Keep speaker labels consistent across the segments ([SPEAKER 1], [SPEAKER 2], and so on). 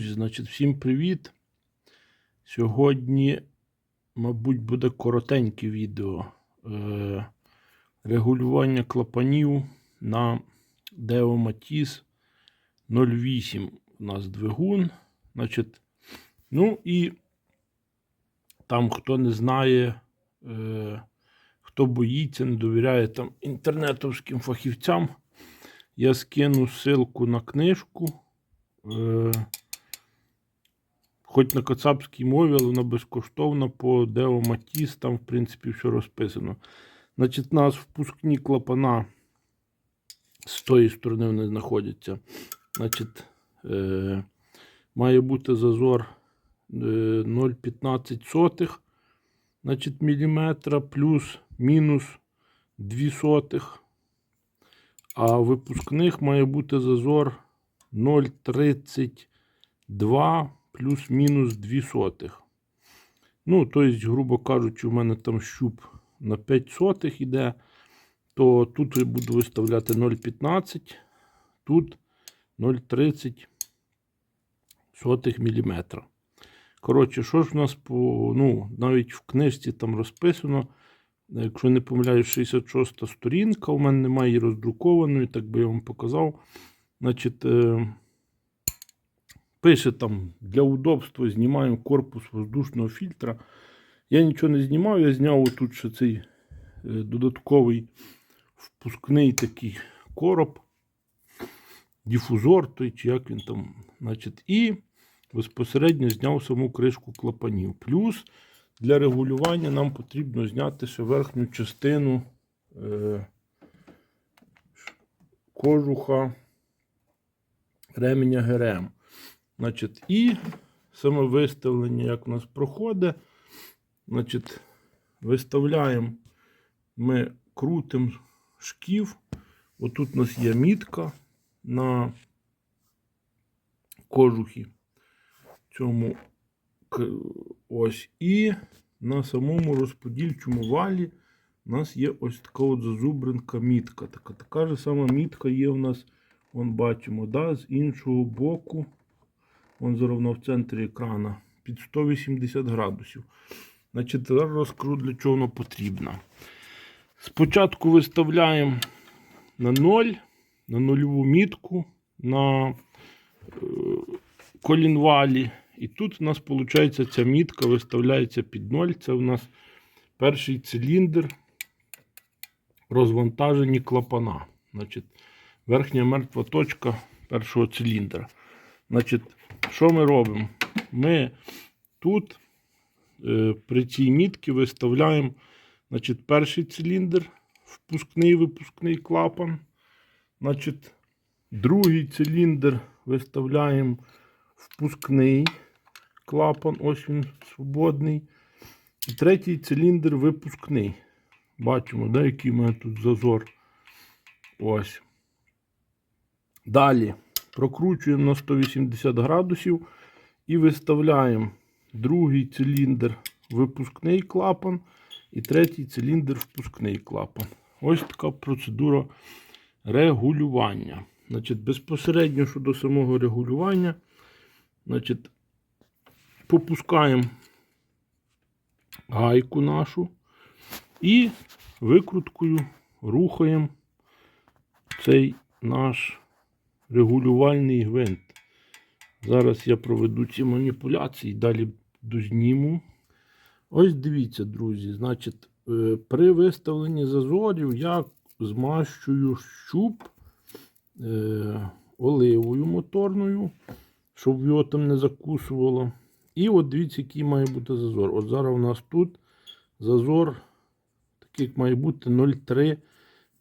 [SPEAKER 1] Значить, всім привіт. Сьогодні, мабуть, буде коротеньке відео. Е, регулювання клапанів на Deo Matiz 08 у нас двигун. Значить, ну і там, хто не знає, е, хто боїться, не довіряє там інтернетовським фахівцям, я скину ссылку на книжку. Е, Хоч на кацапській мові, але вона безкоштовна по Deo Matiz, там, в принципі, все розписано. Значить, у нас впускні клапана з тої сторони вони знаходяться. Значить, е, має бути зазор е, 0,15 значить, міліметра плюс мінус 2 сотих. А випускних має бути зазор 0,32 плюс-мінус 2 сотих. Ну, тобто, грубо кажучи, у мене там щуп на 5 сотих іде, то тут я буду виставляти 0,15, тут 0,30 сотих міліметра. Коротше, що ж в нас по. Ну, навіть в книжці там розписано. Якщо не помиляюсь, 66 сторінка, у мене немає роздрукованої, так би я вам показав. Значить, е, пише там для удобства знімаємо корпус воздушного фільтра. Я нічого не знімав, я зняв тут ще цей е, додатковий впускний такий короб, дифузор, той, чи як він там. Значить, І безпосередньо зняв саму кришку клапанів. Плюс для регулювання нам потрібно зняти ще верхню частину е, кожуха ременя ГРМ. Значить, і саме виставлення, як у нас проходить. Значить, виставляємо, ми крутимо шків. Отут у нас є мітка на кожухі. Цьому ось. І на самому розподільчому валі у нас є ось така от зазубринка мітка. Така, така ж сама мітка є у нас, вон бачимо, да, з іншого боку. Вон заровно в центрі екрана під 180 градусів. Значить, зараз розкажу, для чого воно потрібно. Спочатку виставляємо на 0, на нульову мітку на е, колінвалі. І тут у нас виходить ця мітка виставляється під 0. Це у нас перший циліндр розвантажені клапана. Значить, верхня мертва точка першого циліндра. Значить, що ми робимо? Ми тут е, при цій мітці виставляємо значить, перший циліндр, впускний випускний клапан. Значить, другий циліндр виставляємо впускний клапан, ось він свободний. І третій циліндр випускний. Бачимо, да, який у мене тут зазор. Ось. Далі прокручуємо на 180 градусів і виставляємо другий циліндр випускний клапан і третій циліндр впускний клапан. Ось така процедура регулювання. Значить, Безпосередньо щодо самого регулювання, значить, попускаємо гайку нашу і викруткою рухаємо цей наш регулювальний гвинт. Зараз я проведу ці маніпуляції, далі дозніму. Ось дивіться, друзі. Значить, е, при виставленні зазорів я змащую щуп е, оливою моторною, щоб його там не закусувало. І от дивіться, який має бути зазор. От зараз у нас тут зазор, такий має бути 0,3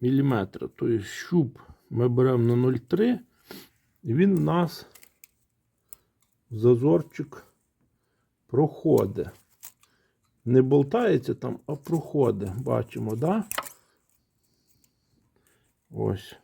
[SPEAKER 1] мм. Тобто щуп ми беремо на 0,3 і він у нас зазорчик проходить. Не болтається там, а проходить. Бачимо, да? Ось.